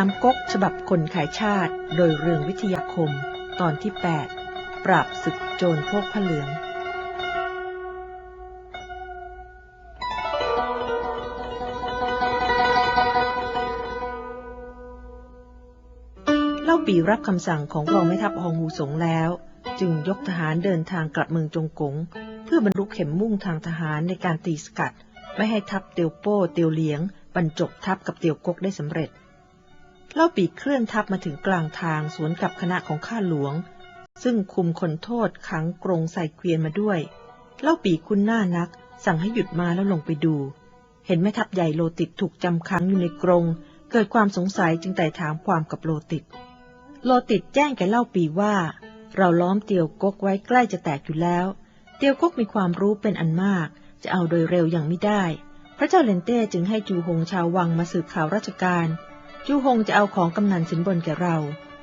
ามก๊กฉบับคนขายชาติโดยเรืองวิทยาคม ตอนที่ 8 ปราบศึกโจรพวกผ้าเหลือง เล่าปีรับคำสั่งของรองแม่ทัพฮองฮูสงแล้ว จึงยกทหารเดินทางกลับเมืองจงกง เพื่อบรรลุเข็มมุ่งทางทหารในการตีสกัด ไม่ให้ทัพเตียวโป้เตียวเหลียงบรรจบทัพกับเตียวกกได้สำเร็จ เล่าปีเคลื่อนทัพมาถึงกลางทางสวนกับคณะของข้าหลวง ซึ่งคุมคนโทษขังกรงใส่เกวียนมาด้วย เล่าปีคุณหน้านัก สั่งให้หยุดมาแล้วลงไปดู เห็นแม่ทัพใหญ่โลติดถูกจำขังอยู่ในกรง เกิดความสงสัยจึงไต่ถามความกับโลติด โลติดแจ้งแก่เล่าปีว่า เราล้อมเตียวกกไว้ใกล้จะแตกอยู่แล้ว เตียวกกมีความรู้เป็นอันมาก จะเอาโดยเร็วอย่างไม่ได้ พระเจ้าเลนเต้จึงให้จูฮงชาววังมาสืบข่าวราชการ จูฮงจะเอาของกำนันสินบนแก่เรา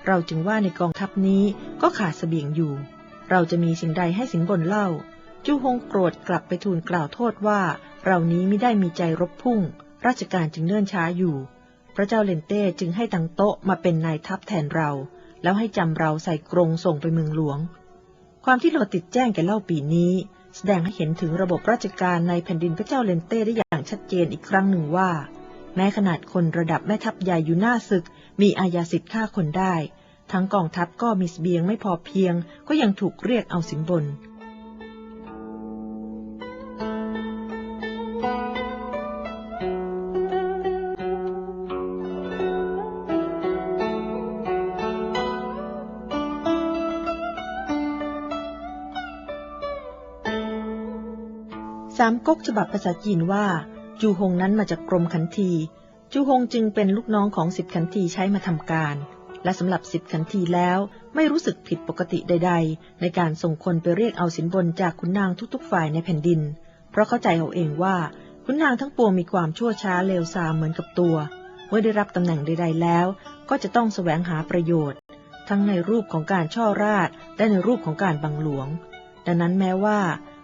เราจึงว่าในกองทัพนี้ก็ขาดเสบียงอยู่ เราจะมีสิ่งใดให้สินบนเล่า จูฮงโกรธกลับไปทูลกล่าวโทษว่า เรานี้ไม่ได้มีใจรบพุ่ง ราชการจึงเนื่นช้าอยู่ พระเจ้าเลนเต้จึงให้ตังโต๊ะมาเป็นนายทัพแทนเรา แล้วให้จำเราใส่กรงส่งไปเมืองหลวง ความที่เราติดแจ้งแก่เล่าปีนี้แสดงให้เห็นถึงระบบราชการในแผ่นดินพระเจ้าเลนเต้ได้อย่างชัดเจนอีกครั้งหนึ่งว่า แม้ขนาดคนระดับแม่ทัพใหญ่อยู่หน้าศึก มีอาญาสิทธิ์ฆ่าคนได้ ทั้งกองทัพก็มีเสบียงไม่พอเพียง ก็ยังถูกเรียกเอาสินบนสามก๊กฉบับภาษาจีนว่า จูฮงนั้นมาจากกรมขันที จูฮงจึงเป็นลูกน้องของสิบขันทีใช้มาทำการ และสำหรับสิบขันทีแล้วไม่รู้สึกผิดปกติใด ๆ ในการส่งคนไปเรียกเอาสินบนจากขุนนางทุกๆฝ่ายในแผ่นดิน เพราะเข้าใจเอาเองว่าขุนนางทั้งปวงมีความชั่วช้าเลวทรามเหมือนกับตัว เมื่อได้รับตำแหน่งใด ๆ แล้ว ก็จะต้องแสวงหาประโยชน์ ทั้งในรูปของการช่อราชและในรูปของการบังหลวง ดังนั้นแม้ว่า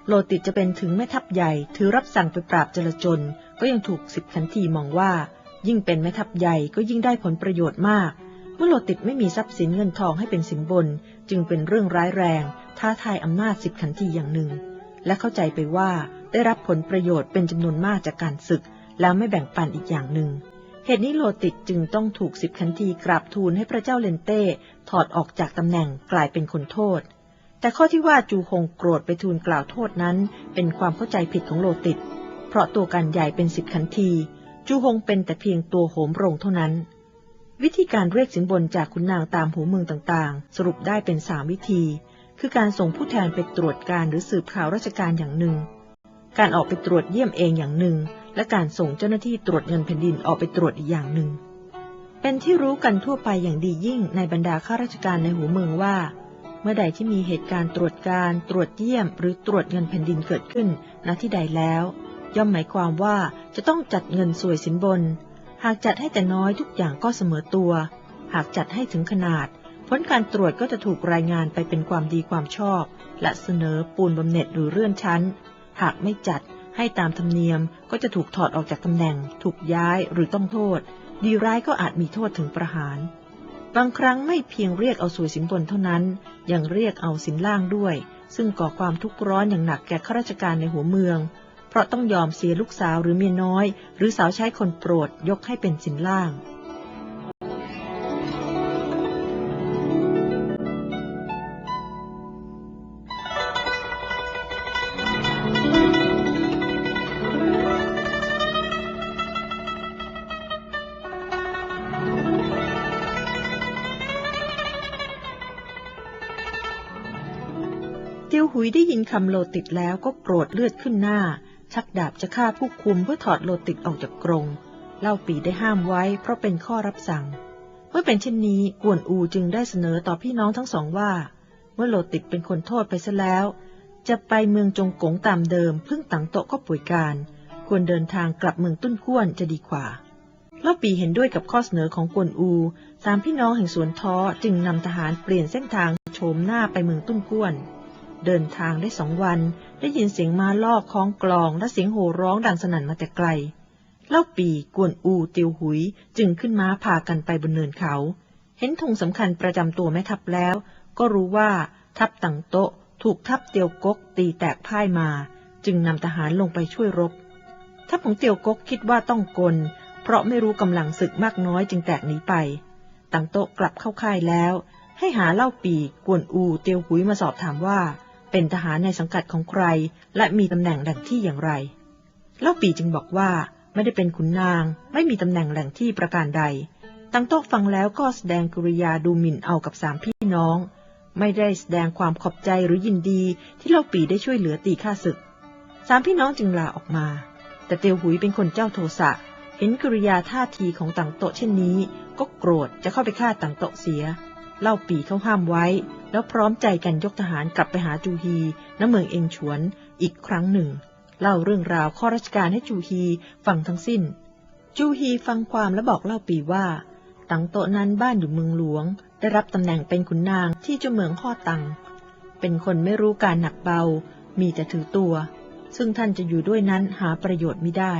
โลติดจะเป็นถึงแม่ทัพใหญ่ถือรับสั่งไปปราบจลจน ก็ยังถูกสิบขันทีมองว่า ยิ่งเป็นแม่ทัพใหญ่ก็ยิ่งได้ผลประโยชน์มากเมื่อโลติดไม่มีทรัพย์สินเงินทองให้เป็นสินบน จึงเป็นเรื่องร้ายแรง ท้าทายอำนาจสิบขันทีอย่างหนึ่ง และเข้าใจไปว่าได้รับผลประโยชน์เป็นจำนวนมากจากการศึก แล้วไม่แบ่งปันอีกอย่างหนึ่ง เหตุนี้โลติดจึงต้องถูกสิบขันทีกราบทูลให้พระเจ้าเลนเต้ถอดออกจากตำแหน่งกลายเป็นคนโทษ แต่ข้อที่ว่าจูฮงโกรธไปทูลกล่าวโทษนั้น เป็นความเข้าใจผิดของโลติด เพราะตัวการใหญ่เป็นสิบขันที จูฮงเป็นแต่เพียงตัวโหมโรงเท่านั้น วิธีการเรียกสินบนจากขุนนางตามหูเมืองต่างๆ สรุปได้เป็นสามวิธี คือการส่งผู้แทนไปตรวจการหรือสืบข่าวราชการอย่างหนึ่ง การออกไปตรวจเยี่ยมเองอย่างหนึ่ง และการส่งเจ้าหน้าที่ตรวจเงินแผ่นดินออกไปตรวจอีกอย่างหนึ่ง เป็นที่รู้กันทั่วไปอย่างดียิ่งในบรรดาข้าราชการในหูเมืองว่าเมื่อใดที่มีเหตุการณ์ตรวจการ ตรวจเยี่ยม หรือตรวจเงินแผ่นดินเกิดขึ้นณที่ใดแล้ว ย่อมหมายความว่าจะต้องจัดเงินสวยสินบน หากจัดให้แต่น้อยทุกอย่างก็เสมอตัว หากจัดให้ถึงขนาด ผลการตรวจก็จะถูกรายงานไปเป็นความดีความชอบ และเสนอปูนบำเหน็จหรือเลื่อนชั้น หากไม่จัดให้ตามธรรมเนียมก็จะถูกถอดออกจากตำแหน่ง ถูกย้ายหรือต้องโทษ ดีร้ายก็อาจมีโทษถึงประหาร บางครั้งไม่เพียงเรียกเอาสวยสินบนเท่านั้น ยังเรียกเอาสินล่างด้วย ซึ่งก่อความทุกข์ร้อนอย่างหนักแก่ข้าราชการในหัวเมือง เพราะต้องยอมเสียลูกสาวหรือเมียน้อย หรือสาวใช้คนโปรดยกให้เป็นสินล่าง เตียวหุยได้ยินคำโลติดแล้วก็โกรธเลือดขึ้นหน้า ชักดาบจะฆ่าผู้คุมเพื่อถอดโลติดออกจากกรงเล่าปีได้ห้ามไว้เพราะเป็นข้อรับสั่ง เมื่อเป็นเช่นนี้กวนอูจึงได้เสนอต่อพี่น้องทั้งสองว่า เมื่อโลติดเป็นคนโทษไปซะแล้ว จะไปเมืองจงกงตามเดิม พึ่งตังโตะก็ป่วยการ ควรเดินทางกลับเมืองตุ้นก้วนจะดีกว่าเล่าปีเห็นด้วยกับข้อเสนอของกวนอูสามพี่น้องแห่งสวนท้อจึงนำทหารเปลี่ยนเส้นทางโฉมหน้าไปเมืองตุ้นก้วน เดินทางได้สองวัน ได้ยินเสียงม้าลอกคล้องกลองและเสียงโห่ร้องดังสนั่นมาแต่ไกล เล่าปีกวนอูเตียวหุยจึงขึ้นม้าพากันไปบนเนินเขา เห็นธงสำคัญประจำตัวแม่ทัพแล้ว ก็รู้ว่าทัพตังโตะถูกทัพเตียวกกตีแตกพ่ายมา จึงนำทหารลงไปช่วยรบ ทัพของเตียวกกคิดว่าต้องกล เพราะไม่รู้กำลังศึกมากน้อยจึงแตกหนีไป ตังโตะกลับเข้าค่ายแล้ว ให้หาเล่าปีกวนอูเตียวหุยมาสอบถามว่า เป็นทหารในสังกัดของใคร และมีตำแหน่งแหล่งที่อย่างไร เล่าปีจึงบอกว่าไม่ได้เป็นขุนนาง ไม่มีตำแหน่งแหล่งที่ประการใด ตังโต๊ะฟังแล้วก็แสดงกริยาดูหมิ่นเอากับสามพี่น้อง ไม่ได้แสดงความขอบใจหรือยินดีที่เล่าปีได้ช่วยเหลือตีข้าศึก สามพี่น้องจึงลาออกมา แต่เตียวหุยเป็นคนเจ้าโทสะ เห็นกริยาท่าทีของตังโต๊ะเช่นนี้ ก็โกรธจะเข้าไปฆ่าตังโต๊ะเสีย เล่าปีเขาห้ามไว้ แล้วพร้อมใจกันยกทหารกลับไปหาจูฮีณเมืองเองฉวนอีกครั้งหนึ่ง เล่าเรื่องราวข้อราชการให้จูฮีฟังทั้งสิ้น จูฮีฟังความและบอกเล่าปีว่า ตังโตนั้นบ้านอยู่เมืองหลวง ได้รับตำแหน่งเป็นขุนนางที่เจ้าเมืองข้อตัง เป็นคนไม่รู้การหนักเบา มีแต่ถือตัว ซึ่งท่านจะอยู่ด้วยนั้นหาประโยชน์ไม่ได้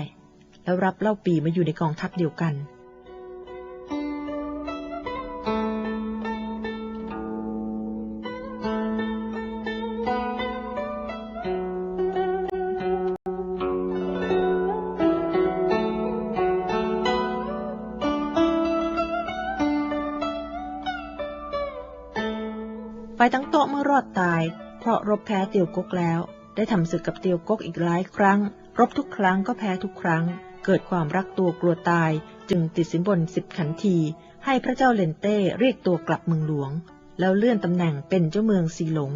แล้วรับเล่าปีมาอยู่ในกองทัพเดียวกัน ฝ่ายตั้งโต๊ะเมื่อรอดตาย เพราะรบแพ้เตียวกกแล้ว ได้ทำศึกกับเตียวกกอีกหลายครั้ง รบทุกครั้งก็แพ้ทุกครั้ง เกิดความรักตัวกลัวตาย จึงติดสินบนสิบขันที ให้พระเจ้าเลนเต้เรียกตัวกลับเมืองหลวง แล้วเลื่อนตำแหน่งเป็นเจ้าเมืองซีหลง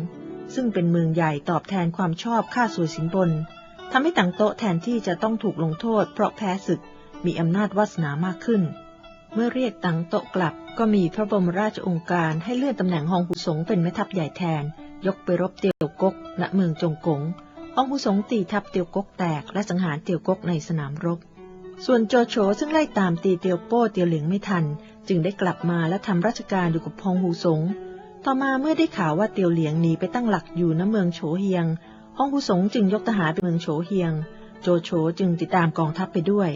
ซึ่งเป็นเมืองใหญ่ตอบแทนความชอบค่าสวยสินบนทำให้ตังโต๊ะแทนที่จะต้องถูกลงโทษ เพราะแพ้ศึกมีอำนาจวาสนามากขึ้น เมื่อเรียกตังโต๊ะกลับ ก็มีพระบรมราชองค์การให้เลื่อนตำแหน่งฮองหุสงเป็นแม่ทัพใหญ่แทน ยกไปรบเตียวกก ณเมืองจงกงฮองหุสงตีทัพเตียวกกแตกและสังหารเตียวกกในสนามรบ ส่วนโจโฉซึ่งไล่ตามตีเตียวโป้เตียวเหลียงไม่ทัน จึงได้กลับมาและทำราชการอยู่กับฮองหูสงต่อมาเมื่อได้ข่าวว่าเตียวเหลียงหนีไปตั้งหลักอยู่ณเมืองโฉเฮียงฮองหูสงจึงยกทหารไปเมืองโฉเฮียง โจโฉจึงติดตามกองทัพไปด้วย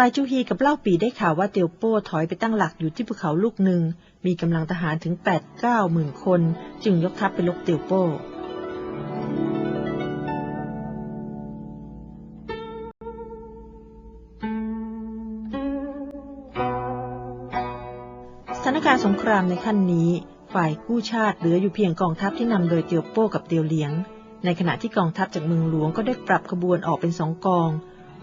ฝ่ายจูฮีกับเล่าปีได้ข่าวว่าเตียวโป้ถอยไปตั้งหลักอยู่ที่ภูเขาลูกหนึ่ง มีกำลังทหารถึง8ปดเก้าหมื่นคน จึงยกทัพไปลบเตียวโป้สถานการณ์สงครามในขั้นนี้ ฝ่ายกู้ชาติเหลืออยู่เพียงกองทัพที่นำโดยเตียวโป้กับเตียวเหลียง ในขณะที่กองทัพจากเมืองหลวงก็ได้ปรับขบวนออกเป็นสองกอง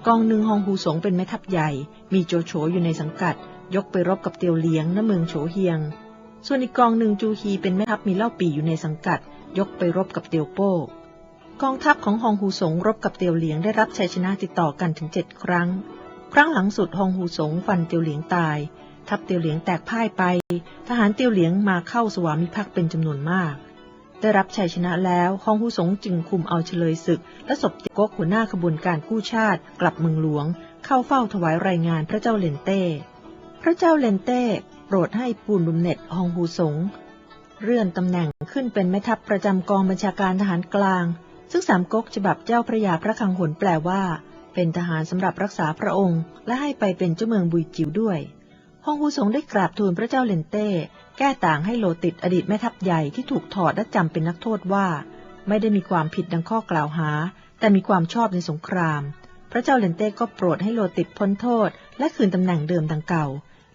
กองหนึ่งฮองฮูสงเป็นแม่ทัพใหญ่ มีโจโฉอยู่ในสังกัด ยกไปรบกับเตียวเลียงณเมืองโฉเฮียง ส่วนอีกกองหนึ่งจูฮีเป็นแม่ทัพมีเล่าปีอยู่ในสังกัด ยกไปรบกับเตียวโป้กองทัพของฮองฮูสงรบกับเตียวเหลียงได้รับชัยชนะติดต่อกันถึงเจ็ดครั้ง ครั้งหลังสุดฮองฮูสงฟันเตียวเหลียงตาย ทัพเตียวเหลียงแตกพ่ายไป ทหารเตียวเหลียงมาเข้าสวามิภักดิ์เป็นจำนวนมาก ได้รับชัยชนะแล้วฮองฮูสงจึงคุมเอาเฉลยศึก และศพเตียวกหัวหน้าขบวนการกู้ชาติ กลับเมืองหลวง เข้าเฝ้าถวายรายงานพระเจ้าเลนเต้ พระเจ้าเลนเต้โปรดให้ปูนบุมเน็ตฮองฮูสงเลื่อนตำแหน่งขึ้นเป็นแม่ทัพประจำกองบัญชาการทหารกลาง ซึ่งสามก๊กฉบับเจ้าพระยาพระคังหนแปลว่า เป็นทหารสำหรับรักษาพระองค์ และให้ไปเป็นเจ้าเมืองบุยจิ๋วด้วย ฮองฮูสงได้กราบทูลพระเจ้าเลนเต้ แก้ต่างให้โลติดอดีตแม่ทัพใหญ่ที่ถูกถอดและจำเป็นนักโทษว่า ไม่ได้มีความผิดดังข้อกล่าวหา แต่มีความชอบในสงคราม พระเจ้าเลนเต้ก็โปรดให้โลติดพ้นโทษ และคืนตำแหน่งเดิมดังเก่า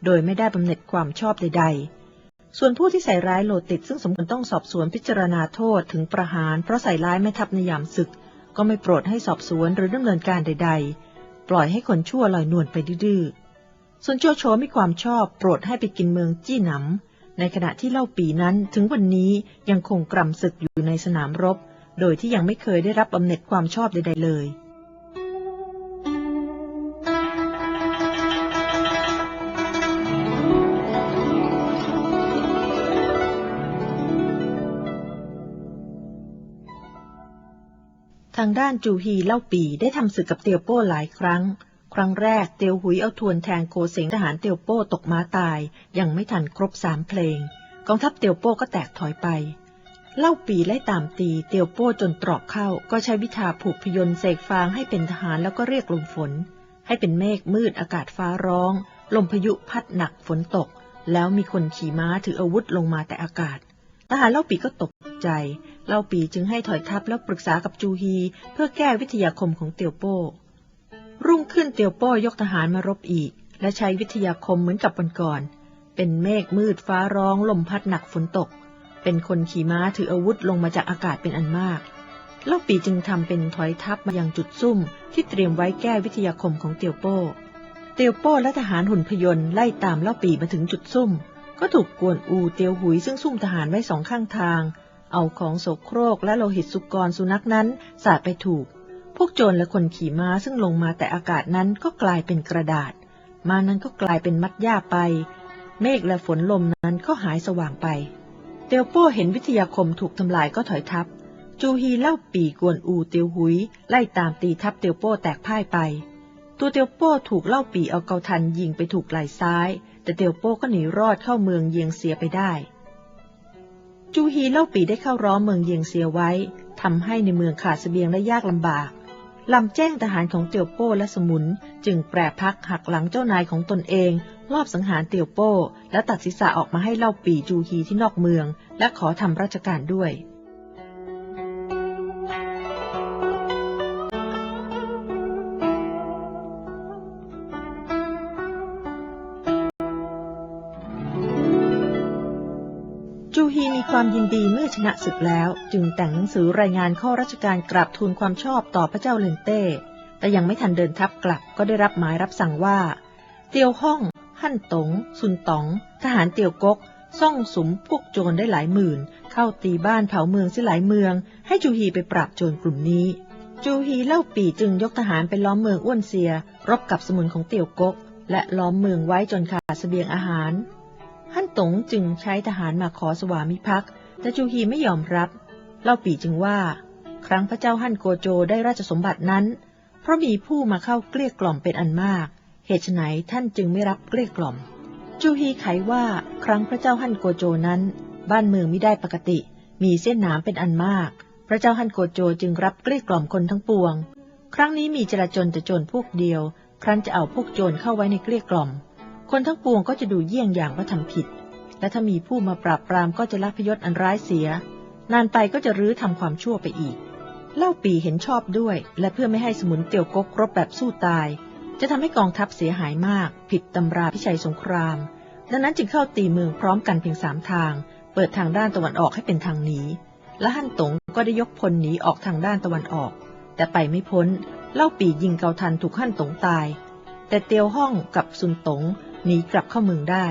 โดยไม่ได้บำเหน็จความชอบใด ๆ ส่วนผู้ที่ใส่ร้ายโลติดซึ่งสมควรต้องสอบสวนพิจารณาโทษถึงประหาร เพราะใส่ร้ายแม่ทัพในยามศึก ก็ไม่โปรดให้สอบสวนหรือดำเนินการใด ๆ ปล่อยให้คนชั่วลอยนวลไปดื้อๆ ส่วนโจโฉมีความชอบโปรดให้ไปกินเมืองจี้หนำในขณะที่เล่าปีนั้นถึงวันนี้ยังคงกรำศึกอยู่ในสนามรบ โดยที่ยังไม่เคยได้รับบำเหน็จความชอบใด ๆ เลยทางด้านจูฮีเล่าปีได้ทำศึกกับเตียวโป้หลายครั้ง ครั้งแรกเตียวหุยเอาทวนแทงโกเสงทหารเตียวโป้ตกม้าตาย ยังไม่ทันครบสามเพลง กองทัพเตียวโป้ก็แตกถอยไป เล่าปีไล่ตามตีเตียวโป้จนตรอกเข้า ก็ใช้วิธาผูกพยนต์เสกฟางให้เป็นทหารแล้วก็เรียกลมฝน ให้เป็นเมฆมืดอากาศฟ้าร้อง ลมพายุพัดหนักฝนตก แล้วมีคนขี่ม้าถืออาวุธลงมาแต่อากาศทหารเล่าปีก็ตกใจเล่าปีจึงให้ถอยทัพแล้วปรึกษากับจูฮี เพื่อแก้วิทยาคมของเตียวโป้ รุ่งขึ้นเตียวโป้ยกทหารมารบอีก และใช้วิทยาคมเหมือนกับวันก่อน เป็นเมฆมืดฟ้าร้องลมพัดหนักฝนตก เป็นคนขี่ม้าถืออาวุธลงมาจากอากาศเป็นอันมาก เล่าปีจึงทำเป็นถอยทัพมายังจุดซุ่ม ที่เตรียมไว้แก้วิทยาคมของเตียวโป้ เตียวโป้และทหารหุ่นพยนต์ไล่ตามเล่าปีมาถึงจุดซุ่ม ก็ถูกกวนอูเตียวหุยซึ่งซุ่มทหารไว้สองข้างทาง เอาของโสโครกและโลหิตสุกรสุนัขนั้นสาดไปถูก พวกโจรและคนขี่ม้าซึ่งลงมาแต่อากาศนั้นก็กลายเป็นกระดาษ มานั้นก็กลายเป็นมัดหญ้าไป เมฆและฝนลมนั้นก็หายสว่างไป เตียวโป้เห็นวิทยาคมถูกทำลายก็ถอยทัพจูฮีเล่าปีกวนอูเตียวหุย ไล่ตามตีทัพเตียวโป้แตกพ่ายไป ตัวเตียวโป้ถูกเล่าปีเอาเกาทันยิงไปถูกไหล่ซ้าย แต่เตียวโป้ก็หนีรอดเข้าเมืองเยียงเสียไปได้จูฮีเล่าปีได้เข้าร้อมเมืองเยียงเสียไว้ทำให้ในเมืองขาดเสบียงและยากลำบาก ลำแจ้งทหารของเตียวโป้และสมุน จึงแปรพักหักหลังเจ้านายของตนเอง รอบสังหารเตียวโป้ และตัดศีรษะออกมาให้เล่าปีจูฮีที่นอกเมือง และขอทำราชการด้วย จูฮีมีความยินดีเมื่อชนะศึกแล้ว จึงแต่งหนังสือรายงานข้อราชการกราบทูลความชอบต่อพระเจ้าเลนเต้ แต่ยังไม่ทันเดินทัพกลับก็ได้รับหมายรับสั่งว่า เตียวห้อง หั่นตงซุนต๋อง ทหารเตียวกก ซ่องสมพวกโจรได้หลายหมื่น เข้าตีบ้านเผาเมืองเสียหลายเมือง ให้จูฮีไปปราบโจรกลุ่มนี้ จูฮีเล่าปีจึงยกทหารไปล้อมเมืองอ้วนเซีย รบกับสมุนของเตียวกก และล้อมเมืองไว้จนขาดเสบียงอาหาร ฮั่นตงจึงใช้ทหารมาขอสวามิภักดิ์แต่จูฮีไม่ยอมรับ เล่าปีจึงว่า ครั้งพระเจ้าฮั่นโกโจได้ราชสมบัตินั้น เพราะมีผู้มาเข้าเกลี้ยกล่อมเป็นอันมาก เหตุไฉนท่านจึงไม่รับเกลี้ยกล่อม จูฮีไขว่าครั้งพระเจ้าฮั่นโกโจนั้น บ้านเมืองไม่ได้ปกติ มีเส้นหนามเป็นอันมาก พระเจ้าฮั่นโกโจจึงรับเกลี้ยกล่อมคนทั้งปวง ครั้งนี้มีจราจนแต่โจรพวกเดียว ครั้นจะเอาพวกโจรเข้าไว้ในเกลี้ยกล่อม คนทั้งปวงก็จะดูเยี่ยงอย่างว่าทำผิด และถ้ามีผู้มาปราบปรามก็จะละพยศอันร้ายเสีย นานไปก็จะรื้อทำความชั่วไปอีก เล่าปีเห็นชอบด้วย และเพื่อไม่ให้สมุนเตียวกกรบแบบสู้ตาย จะทำให้กองทัพเสียหายมาก ผิดตำราพิชัยสงคราม ดังนั้นจึงเข้าตีเมืองพร้อมกันเพียงสามทาง เปิดทางด้านตะวันออกให้เป็นทางหนีและฮั่นตงก็ได้ยกพลหนีออกทางด้านตะวันออก แต่ไปไม่พ้น เล่าปียิงเกาทันถูกฮั่นตงตาย แต่เตียวห้องกับซุนตง หนีกลับเข้าเมืองได้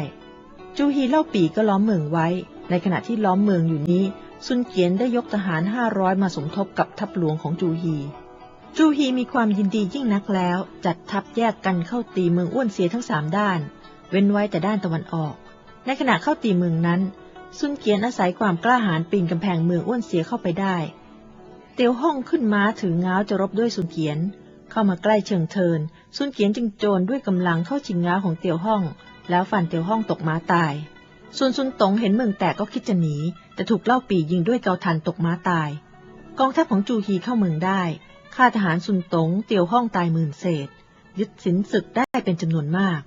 จูฮีเล่าปีก็ล้อมเมืองไว้ ในขณะที่ล้อมเมืองอยู่นี้ ซุนเกียนได้ยกทหารห้าร้อยมาสมทบกับทัพหลวงของจูฮี จูฮีมีความยินดียิ่งนักแล้ว จัดทัพแยกกันเข้าตีเมืองอ้วนเสียทั้งสามด้าน เว้นไว้แต่ด้านตะวันออก ในขณะเข้าตีเมืองนั้น ซุนเกียนอาศัยความกล้าหาญปีนกำแพงเมืองอ้วนเสียเข้าไปได้ เตียวห้องขึ้นม้าถือง้าวจะรบด้วยซุนเกียน เข้ามาใกล้เชิงเทิน ซุนเกียนจึงโจรด้วยกำลังเข้าชิงง้าของเตียวห้อง แล้วฟันเตียวห้องตกม้าตาย ส่วนซุนตงเห็นเมืองแตกก็คิดจะหนี แต่ถูกเล่าปียิงด้วยเกาทันตกม้าตาย กองทัพของจูฮีเข้าเมืองได้ข้าทหารซุนตงเตียวห้องตายหมื่นเศษ ยึดสินศึกได้เป็นจำนวนมาก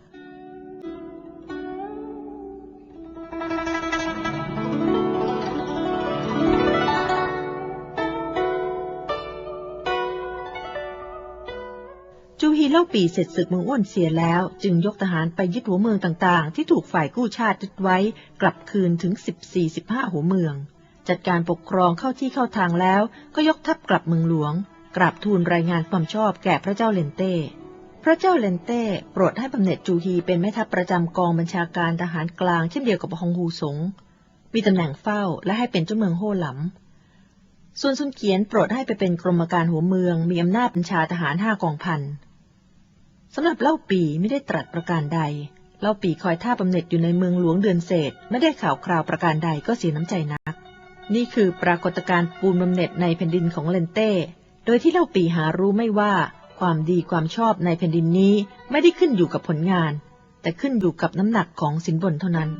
จูฮีเล่าปีเสร็จศึกเมืองอ้วนเสียแล้ว จึงยกทหารไปยึดหัวเมืองต่างๆ ที่ถูกฝ่ายกู้ชาติยึดไว้กลับคืนถึง 14-15 หัวเมือง จัดการปกครองเข้าที่เข้าทางแล้ว ก็ยกทัพกลับเมืองหลวง กราบทูลรายงานความชอบแก่พระเจ้าเลนเต้ พระเจ้าเลนเต้โปรดให้บำเหน็จจูฮีเป็นแม่ทัพประจำกองบัญชาการทหารกลางเช่นเดียวกับฮองฮูสงมีตำแหน่งเฝ้าและให้เป็นเจ้าเมืองโฮหลำส่วนซุนเกียนโปรดให้ไปเป็นกรมการหัวเมืองมีอำนาจบัญชาทหารห้ากองพัน สำหรับเล่าปีไม่ได้ตรัสประการใด เล่าปีคอยท่าบำเหน็จอยู่ในเมืองหลวงเดือนเศษ ไม่ได้ข่าวคราวประการใดก็เสียน้ำใจนัก นี่คือปรากฏการณ์ปูนบำเหน็จในแผ่นดินของเลนเต้ โดยที่เล่าปีหารู้ไม่ว่า ความดีความชอบในแผ่นดินนี้ไม่ได้ขึ้นอยู่กับผลงาน แต่ขึ้นอยู่กับน้ำหนักของสินบนเท่านั้น